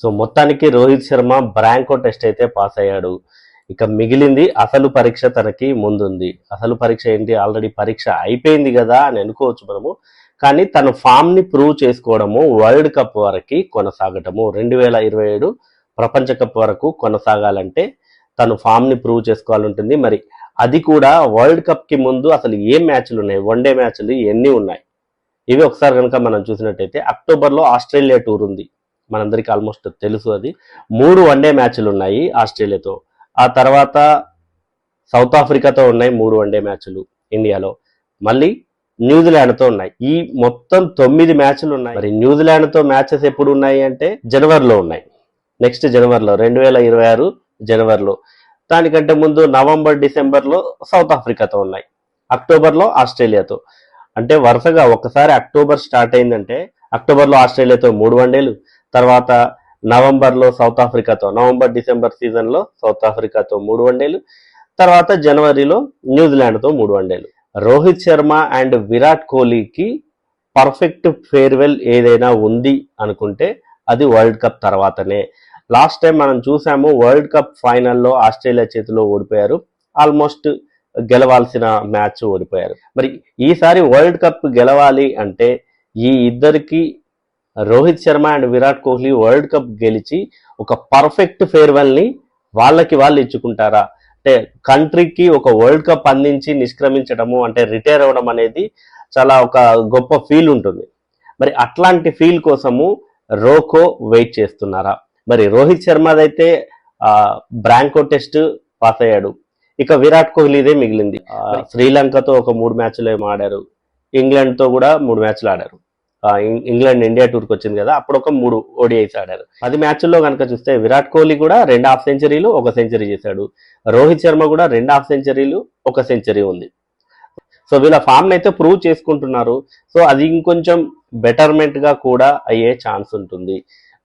So మొత్తానికి Rohit Sharma bronco test అయితే pass అయ్యాడు. ఇక మిగిలింది అసలు పరీక్ష తనకి ముందుంది. అసలు పరీక్ష ఏంటి? ఆల్రెడీ పరీక్ష అయిపోయింది కదా అని అనుకోవచ్చు మనము. కానీ తన ఫామ్ని ప్రూవ్ చేసుకోవడము వరల్డ్ కప్ వరకు కొనసాగటము రెండు వేల ఇరవై ఏడు ప్రపంచ కప్ వరకు కొనసాగాలంటే తను ఫామ్ని ప్రూవ్ చేసుకోవాలంటుంది. మరి అది కూడా వరల్డ్ కప్కి ముందు అసలు ఏ మ్యాచ్లు ఉన్నాయి? వన్డే మ్యాచ్లు ఎన్ని ఉన్నాయి? ఇవి ఒకసారి కనుక మనం చూసినట్టయితే అక్టోబర్లో ఆస్ట్రేలియా టూర్ ఉంది. మనందరికీ ఆల్మోస్ట్ తెలుసు అది. మూడు వన్డే మ్యాచ్లు ఉన్నాయి ఆస్ట్రేలియాతో. ఆ తర్వాత సౌత్ ఆఫ్రికాతో ఉన్నాయి మూడు వన్డే మ్యాచ్లు ఇండియాలో. మళ్ళీ న్యూజిలాండ్తో ఉన్నాయి. ఈ మొత్తం తొమ్మిది మ్యాచ్లు ఉన్నాయి. మరి న్యూజిలాండ్తో మ్యాచెస్ ఎప్పుడు ఉన్నాయి అంటే జనవరిలో ఉన్నాయి. నెక్స్ట్ జనవరిలో రెండు వేల ఇరవై ఆరు జనవరిలో. దానికంటే ముందు నవంబర్ డిసెంబర్లో సౌత్ ఆఫ్రికాతో ఉన్నాయి. అక్టోబర్లో ఆస్ట్రేలియాతో. అంటే వరుసగా ఒకసారి అక్టోబర్ స్టార్ట్ అయిందంటే అక్టోబర్లో ఆస్ట్రేలియాతో మూడు వన్డేలు తర్వాత నవంబర్లో సౌత్ ఆఫ్రికాతో నవంబర్ డిసెంబర్ సీజన్లో సౌత్ ఆఫ్రికాతో మూడు వన్డేలు తర్వాత జనవరిలో న్యూజిలాండ్తో మూడు వన్డేలు. రోహిత్ శర్మ అండ్ విరాట్ కోహ్లీకి పర్ఫెక్ట్ ఫేర్వెల్ ఏదైనా ఉంది అనుకుంటే అది వరల్డ్ కప్ తర్వాతనే. లాస్ట్ టైం మనం చూసాము వరల్డ్ కప్ ఫైనల్లో ఆస్ట్రేలియా చేతిలో ఓడిపోయారు. ఆల్మోస్ట్ గెలవాల్సిన మ్యాచ్ ఓడిపోయారు. మరి ఈసారి వరల్డ్ కప్ గెలవాలి అంటే ఈ ఇద్దరికి Rohit Sharma and Virat Kohli world cup గెలిచి ఒక పర్ఫెక్ట్ ఫేర్వెల్ని వాళ్ళకి వాళ్ళు ఇచ్చుకుంటారా? అంటే కంట్రీకి ఒక వరల్డ్ కప్ అందించి నిష్క్రమించడము అంటే రిటైర్ అవ్వడం అనేది చాలా ఒక గొప్ప ఫీల్ ఉంటుంది. మరి అట్లాంటి ఫీల్ కోసము రోకో వెయిట్ చేస్తున్నారా? మరి రోహిత్ శర్మదైతే బ్రాంకో టెస్ట్ పాస్ అయ్యాడు ఇక విరాట్ కోహ్లీదే మిగిలింది. శ్రీలంకతో ఒక మూడు మ్యాచ్లు ఏమో ఆడారు. ఇంగ్లాండ్తో కూడా మూడు మ్యాచ్లు ఆడారు. ఇంగ్లాండ్ ఇండియా టూర్కి వచ్చింది కదా అప్పుడు ఒక మూడు ఓడిఐస్ ఆడారు. పది మ్యాచ్ల్లో కనుక చూస్తే విరాట్ కోహ్లీ కూడా రెండు హాఫ్ సెంచరీలు ఒక సెంచరీ చేశాడు. రోహిత్ శర్మ కూడా రెండు హాఫ్ సెంచరీలు ఒక సెంచరీ ఉంది. సో వీళ్ళ ఫామ్ అయితే ప్రూవ్ చేసుకుంటున్నారు. సో అది ఇంకొంచెం బెటర్మెంట్గా కూడా అయ్యే ఛాన్స్ ఉంటుంది.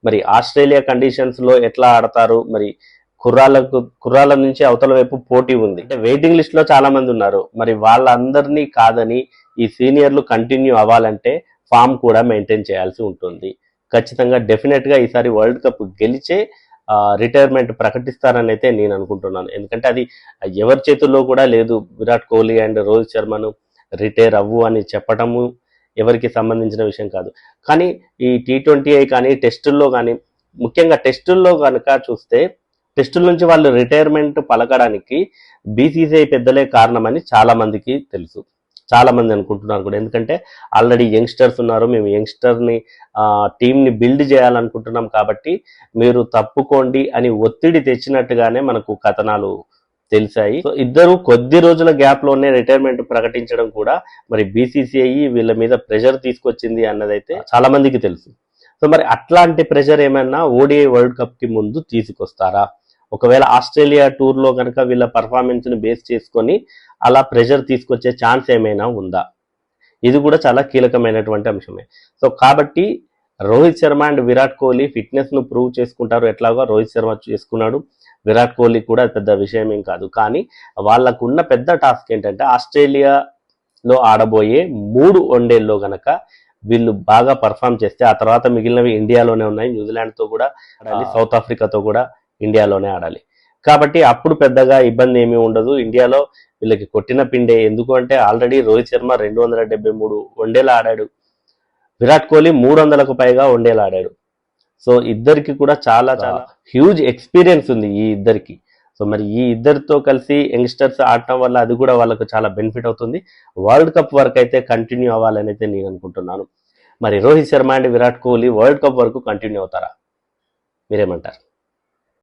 మరి ఆస్ట్రేలియా కండిషన్స్లో ఎట్లా ఆడతారు? మరి కుర్రాళ్ళకు కుర్రాళ్ళ నుంచి అవతల వైపు పోటీ ఉంది. అంటే వెయిటింగ్ లిస్ట్లో చాలా మంది ఉన్నారు. మరి వాళ్ళందరినీ కాదని ఈ సీనియర్లు కంటిన్యూ అవ్వాలంటే ఫామ్ కూడా మెయింటైన్ చేయాల్సి ఉంటుంది. ఖచ్చితంగా డెఫినెట్గా ఈసారి వరల్డ్ కప్ గెలిచే రిటైర్మెంట్ ప్రకటిస్తారని అయితే నేను అనుకుంటున్నాను. ఎందుకంటే అది ఎవరి చేతుల్లో కూడా లేదు. విరాట్ కోహ్లీ అండ్ రోహిత్ శర్మను రిటైర్ అవ్వు అని చెప్పటము ఎవరికి సంబంధించిన విషయం కాదు. కానీ ఈ టీ ట్వంటీ కానీ టెస్టుల్లో కానీ ముఖ్యంగా టెస్టుల్లో కనుక చూస్తే టెస్టుల నుంచి వాళ్ళు రిటైర్మెంట్ పలకడానికి బీసీసీఐ పెద్దలే కారణమని చాలామందికి తెలుసు. చాలామంది అనుకుంటున్నారు కూడా. ఎందుకంటే ఆల్రెడీ యంగ్స్టర్స్ ఉన్నారు. మేము యంగ్స్టర్ని టీంని బిల్డ్ చేయాలనుకుంటున్నాం కాబట్టి మీరు తప్పుకోండి అని ఒత్తిడి తెచ్చినట్టుగానే మనకు కథనాలు తెలిసాయి. సో ఇద్దరు కొద్ది రోజుల గ్యాప్లోనే రిటైర్మెంట్ ప్రకటించడం కూడా మరి బీసీసీఐ వీళ్ళ మీద ప్రెషర్ తీసుకొచ్చింది అన్నదైతే చాలా మందికి తెలుసు. సో మరి అట్లాంటి ప్రెషర్ ఏమైనా ఓడిఐ వరల్డ్ కప్కి ముందు తీసుకొస్తారా? ఒకవేళ ఆస్ట్రేలియా టూర్లో కనుక వీళ్ళ పర్ఫార్మెన్స్ని బేస్ చేసుకొని అలా ప్రెషర్ తీసుకొచ్చే ఛాన్స్ ఏమైనా ఉందా? ఇది కూడా చాలా కీలకమైనటువంటి అంశమే. సో కాబట్టి రోహిత్ శర్మ అండ్ విరాట్ కోహ్లీ ఫిట్నెస్ను ప్రూవ్ చేసుకుంటారు. ఎట్లాగో రోహిత్ శర్మ చేసుకున్నాడు. విరాట్ కోహ్లీ కూడా పెద్ద విషయం ఏం కాదు. కానీ వాళ్ళకున్న పెద్ద టాస్క్ ఏంటంటే ఆస్ట్రేలియాలో ఆడబోయే మూడు వన్డేల్లో గనక వీళ్ళు బాగా పర్ఫామ్ చేస్తే ఆ తర్వాత మిగిలినవి ఇండియాలోనే ఉన్నాయి. న్యూజిలాండ్తో కూడా సౌత్ ఆఫ్రికాతో కూడా ఇండియాలోనే ఆడాలి. కాబట్టి అప్పుడు పెద్దగా ఇబ్బంది ఏమీ ఉండదు. ఇండియాలో వీళ్ళకి కొట్టిన పిండే ఎందుకు అంటే ఆల్రెడీ రోహిత్ శర్మ రెండు వందల డెబ్బై మూడు వన్డేలు ఆడాడు. విరాట్ కోహ్లీ మూడు వందలకు పైగా వన్డేలు ఆడాడు. సో ఇద్దరికి కూడా చాలా చాలా హ్యూజ్ ఎక్స్పీరియన్స్ ఉంది ఈ ఇద్దరికి. సో మరి ఈ ఇద్దరితో కలిసి యంగ్స్టర్స్ ఆడటం వల్ల అది కూడా వాళ్ళకు చాలా బెనిఫిట్ అవుతుంది. వరల్డ్ కప్ వరకు అయితే కంటిన్యూ అవ్వాలని అయితే నేను అనుకుంటున్నాను. మరి Rohit Sharma and Virat Kohli world cup వరకు కంటిన్యూ అవుతారా? మీరేమంటారు?